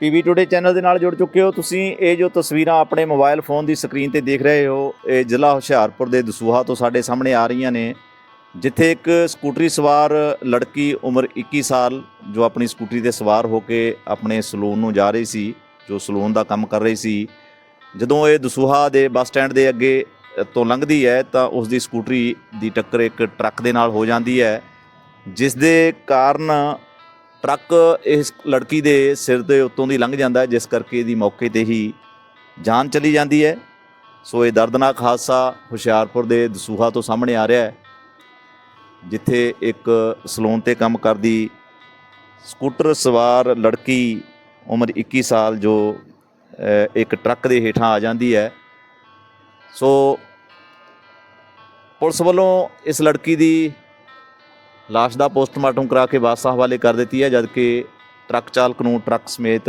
PV today channel ਦੇ ਨਾਲ ਜੁੜ ਚੁੱਕੇ ਹੋ। ਤੁਸੀਂ ਇਹ ਜੋ ਤਸਵੀਰਾਂ ਆਪਣੇ ਮੋਬਾਈਲ ਫੋਨ ਦੀ ਸਕਰੀਨ ਤੇ ਦੇਖ ਰਹੇ ਹੋ, ਇਹ ਜ਼ਿਲ੍ਹਾ ਹੁਸ਼ਿਆਰਪੁਰ ਦੇ ਦਸੂਹਾ ਤੋਂ ਸਾਡੇ ਸਾਹਮਣੇ ਆ ਰਹੀਆਂ ਨੇ, ਜਿੱਥੇ ਇੱਕ ਸਕੂਟਰੀ ਸਵਾਰ ਲੜਕੀ ਉਮਰ 21 ਸਾਲ, ਜੋ ਆਪਣੀ ਸਕੂਟਰੀ ਤੇ ਸਵਾਰ ਹੋ ਕੇ ਆਪਣੇ ਸਲੂਨ ਨੂੰ ਜਾ ਰਹੀ ਸੀ, ਜੋ ਸਲੂਨ ਦਾ ਕੰਮ ਕਰ ਰਹੀ ਸੀ। ਜਦੋਂ ਇਹ ਦਸੂਹਾ ਦੇ ਬੱਸ ਸਟੈਂਡ ਦੇ ਅੱਗੇ ਤੋਂ ਲੰਘਦੀ ਹੈ, ਤਾਂ ਉਸ ਦੀ ਸਕੂਟਰੀ ਦੀ ਟੱਕਰ ਇੱਕ ਟਰੱਕ ਦੇ ਨਾਲ ਹੋ ਜਾਂਦੀ ਹੈ, ਜਿਸ ਦੇ ਕਾਰਨ ਟਰੱਕ ਇਸ ਲੜਕੀ ਦੇ ਸਿਰ ਦੇ ਉੱਤੋਂ ਦੀ ਲੰਘ ਜਾਂਦਾ ਹੈ, ਜਿਸ ਕਰਕੇ ਇਹਦੀ ਮੌਕੇ ਤੇ ਹੀ ਜਾਨ ਚਲੀ ਜਾਂਦੀ ਹੈ। ਸੋ ਇਹ ਦਰਦਨਾਕ ਹਾਦਸਾ ਹੁਸ਼ਿਆਰਪੁਰ ਦੇ ਦਸੂਹਾ ਤੋਂ ਸਾਹਮਣੇ ਆ ਰਿਹਾ ਹੈ, ਜਿੱਥੇ ਇੱਕ ਸਲੂਨ ਤੇ ਕੰਮ ਕਰਦੀ ਸਕੂਟਰ ਸਵਾਰ ਲੜਕੀ ਉਮਰ 21 ਸਾਲ, ਜੋ ਇੱਕ ਟਰੱਕ ਦੇ ਹੇਠਾਂ ਆ ਜਾਂਦੀ ਹੈ। ਸੋ ਪੁਲਿਸ ਵੱਲੋਂ ਇਸ ਲੜਕੀ ਦੀ ਲਾਸ਼ ਦਾ ਪੋਸਟਮਾਰਟਮ ਕਰਾ ਕੇ ਵਾਰਸਾਂ ਹਵਾਲੇ ਕਰ ਦਿੱਤੀ ਹੈ, ਜਦਕਿ ਟਰੱਕ ਚਾਲਕ ਨੂੰ ਟਰੱਕ ਸਮੇਤ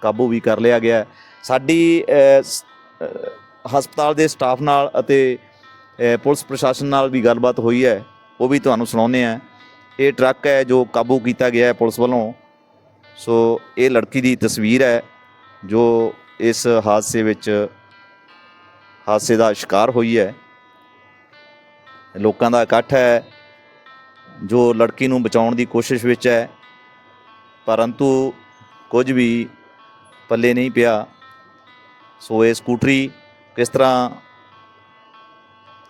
ਕਾਬੂ ਵੀ ਕਰ ਲਿਆ ਗਿਆ ਸਾਡੀ ਹਸਪਤਾਲ ਦੇ ਸਟਾਫ ਨਾਲ ਅਤੇ ਪੁਲਿਸ ਪ੍ਰਸ਼ਾਸਨ ਨਾਲ ਵੀ ਗੱਲਬਾਤ ਹੋਈ ਹੈ, ਉਹ ਵੀ ਤੁਹਾਨੂੰ ਸੁਣਾਉਂਦੇ ਆ ਇਹ ਟਰੱਕ ਹੈ ਜੋ ਕਾਬੂ ਕੀਤਾ ਗਿਆ ਹੈ ਪੁਲਿਸ ਵੱਲੋਂ। ਸੋ ਇਹ ਲੜਕੀ ਦੀ ਤਸਵੀਰ ਹੈ, ਜੋ ਇਸ ਹਾਦਸੇ ਵਿੱਚ ਹਾਦਸੇ ਦਾ ਸ਼ਿਕਾਰ ਹੋਈ ਹੈ। ਲੋਕਾਂ ਦਾ ਇਕੱਠ ਹੈ। ਜੋ ਲੜਕੀ ਨੂੰ ਬਚਾਉਣ ਦੀ ਕੋਸ਼ਿਸ਼ ਵਿੱਚ ਹੈ, ਪਰੰਤੂ ਕੁਝ ਵੀ ਪੱਲੇ ਨਹੀਂ ਪਿਆ। ਸੋ ਇਹ ਸਕੂਟਰੀ ਕਿਸ ਤਰ੍ਹਾਂ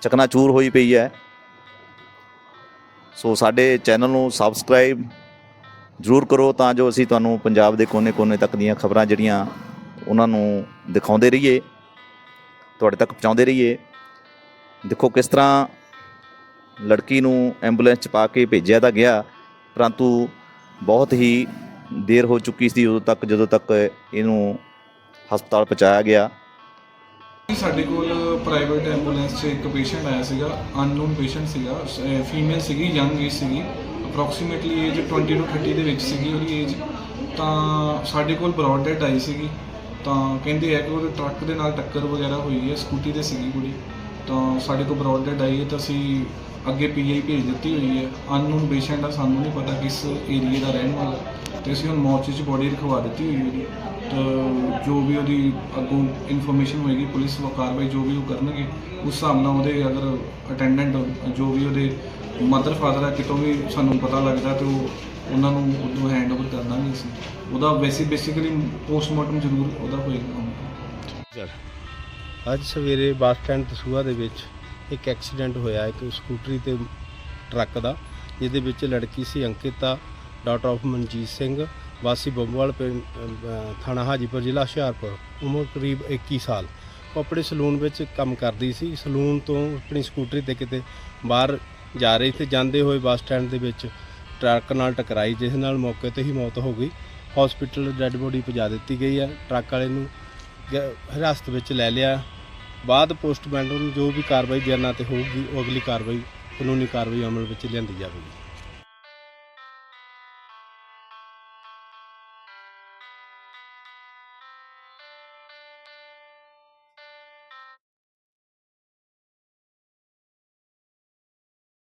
ਚਕਨਾਚੂਰ ਹੋਈ ਪਈ ਹੈ। ਸੋ ਸਾਡੇ ਚੈਨਲ ਨੂੰ ਸਬਸਕ੍ਰਾਈਬ ਜ਼ਰੂਰ ਕਰੋ ਤਾਂ ਜੋ ਅਸੀਂ ਤੁਹਾਨੂੰ ਪੰਜਾਬ ਦੇ ਕੋਨੇ-ਕੋਨੇ ਤੱਕ ਦੀਆਂ ਖਬਰਾਂ ਜਿਹੜੀਆਂ ਉਹਨਾਂ ਨੂੰ ਦਿਖਾਉਂਦੇ ਰਹੀਏ, ਤੁਹਾਡੇ ਤੱਕ ਪਹੁੰਚਾਉਂਦੇ ਰਹੀਏ। ਦੇਖੋ ਕਿਸ ਤਰ੍ਹਾਂ ਲੜਕੀ ਨੂੰ ਐਂਬੂਲੈਂਸ 'ਚ ਪਾ ਕੇ ਭੇਜਿਆ ਤਾਂ ਗਿਆ, ਪਰੰਤੂ ਬਹੁਤ ਹੀ ਦੇਰ ਹੋ ਚੁੱਕੀ ਸੀ ਉਦੋਂ ਤੱਕ, ਜਦੋਂ ਤੱਕ ਇਹਨੂੰ ਹਸਪਤਾਲ ਪਹੁੰਚਾਇਆ ਗਿਆ। ਸਾਡੇ ਕੋਲ ਪ੍ਰਾਈਵੇਟ ਐਂਬੂਲੈਂਸ 'ਚ ਇੱਕ ਪੇਸ਼ੈਂਟ ਆਇਆ ਸੀਗਾ ਅਨਨੋਨ ਪੇਸ਼ੈਂਟ ਸੀਗਾ ਫੀਮੇਲ ਸੀਗੀ ਯੰਗ ਏਜ ਸੀਗੀ। ਅਪਰੋਕਸੀਮੇਟਲੀ ਏਜ 20 ਤੋਂ 30 ਦੇ ਵਿੱਚ ਸੀਗੀ ਉਹਦੀ ਏਜ ਤਾਂ ਸਾਡੇ ਕੋਲ ਬ੍ਰੌਡ ਡੈਡ ਆਈ ਸੀਗੀ। ਤਾਂ ਕਹਿੰਦੇ ਆ ਕਿ ਉਹਦੇ ਟਰੱਕ ਦੇ ਨਾਲ ਟੱਕਰ ਵਗੈਰਾ ਹੋਈ ਹੈ, ਸਕੂਟੀ ਤੇ ਸੀਗੀ ਕੁੜੀ। ਤਾਂ ਸਾਡੇ ਕੋਲ ਬ੍ਰੌਡ ਡੈਡ ਆਈ ਹੈ ਤਾਂ ਅਸੀਂ ਅੱਗੇ ਪੀਆਈ ਭੇਜ ਦਿੱਤੀ ਹੋਈ ਹੈ। ਅਨਨੋਨ ਪੇਸ਼ੈਂਟ ਆ, ਸਾਨੂੰ ਨਹੀਂ ਪਤਾ ਕਿਸ ਏਰੀਏ ਦਾ ਰਹਿਣ ਵਾਲਾ। ਤੇ ਅਸੀਂ ਹੁਣ ਮੋਰਚੇ 'ਚ ਬੋਡੀ ਰਖਵਾ ਦਿੱਤੀ ਹੋਈ ਉਹਦੀ। ਤਾਂ ਜੋ ਵੀ ਉਹਦੀ ਅੱਗੋਂ ਇਨਫੋਰਮੇਸ਼ਨ ਹੋਏਗੀ, ਪੁਲਿਸ ਵ ਕਾਰਵਾਈ ਜੋ ਵੀ ਉਹ ਕਰਨਗੇ, ਉਸ ਹਿਸਾਬ ਨਾਲ ਉਹਦੇ ਅਗਰ ਅਟੈਂਡੈਂਟ ਜੋ ਵੀ ਉਹਦੇ ਮਦਰ ਫਾਦਰ ਆ, ਕਿਤੋਂ ਵੀ ਸਾਨੂੰ ਪਤਾ ਲੱਗਦਾ ਤੇ ਉਹ ਉਹਨਾਂ ਨੂੰ ਉਦੋਂ ਹੈਂਡ ਓਵਰ ਕਰ ਦਾਂਗੇ ਅਸੀਂ। ਉਹਦਾ ਵੈਸੇ ਬੇਸਿਕਲੀ ਪੋਸਟਮਾਰਟਮ ਜ਼ਰੂਰ ਉਹਦਾ ਹੋਏਗਾ ਸਰ, ਅੱਜ ਸਵੇਰੇ ਬੱਸ ਸਟੈਂਡ ਦਸੂਹਾ ਦੇ ਵਿੱਚ ਇੱਕ ਐਕਸੀਡੈਂਟ ਹੋਇਆ ਇੱਕ ਸਕੂਟਰੀ ਤੇ ਟਰੱਕ ਦਾ, ਜਿਹਦੇ ਵਿੱਚ ਲੜਕੀ ਸੀ ਅੰਕਿਤਾ ਡਾਟਰ ਆਫ ਮਨਜੀਤ ਸਿੰਘ, ਵਾਸੀ ਬੰਬਵਾਲ ਪਿੰਡ ਥਾਣਾ ਹਾਜੀਪੁਰ, ਜ਼ਿਲ੍ਹਾ ਹੁਸ਼ਿਆਰਪੁਰ, ਉਮਰ ਕਰੀਬ 21 ਸਾਲ। ਉਹ ਆਪਣੇ ਸਲੂਨ ਵਿੱਚ ਕੰਮ ਕਰਦੀ ਸੀ। ਸਲੂਨ ਤੋਂ ਆਪਣੀ ਸਕੂਟਰੀ ਤੇ ਕਿਤੇ ਬਾਹਰ ਜਾ ਰਹੀ ਤੇ ਜਾਂਦੇ ਹੋਏ ਬੱਸ ਸਟੈਂਡ ਦੇ ਵਿੱਚ ਟਰੱਕ ਨਾਲ ਟਕਰਾਈ, ਜਿਸ ਨਾਲ ਮੌਕੇ ਤੇ ਹੀ ਮੌਤ ਹੋ ਗਈ। ਹਸਪੀਟਲ ਡੈੱਡ ਬੋਡੀ ਪਹੁੰਚਾ ਦਿੱਤੀ ਗਈ ਹੈ। ਟਰੱਕ ਵਾਲੇ ਨੂੰ ਹਿਰਾਸਤ ਵਿੱਚ ਲੈ ਲਿਆ। ਬਾਅਦ ਪੋਸਟਮਾਰਟਮ ਜੋ ਵੀ ਕਾਰਵਾਈ ਜਰਨਾ ਤੇ ਹੋਊਗੀ, ਉਹ ਅਗਲੀ ਕਾਰਵਾਈ ਕਾਨੂੰਨੀ ਕਾਰਵਾਈ ਅਮਲ ਵਿੱਚ ਲਿਆਂਦੀ ਜਾਵੇਗੀ।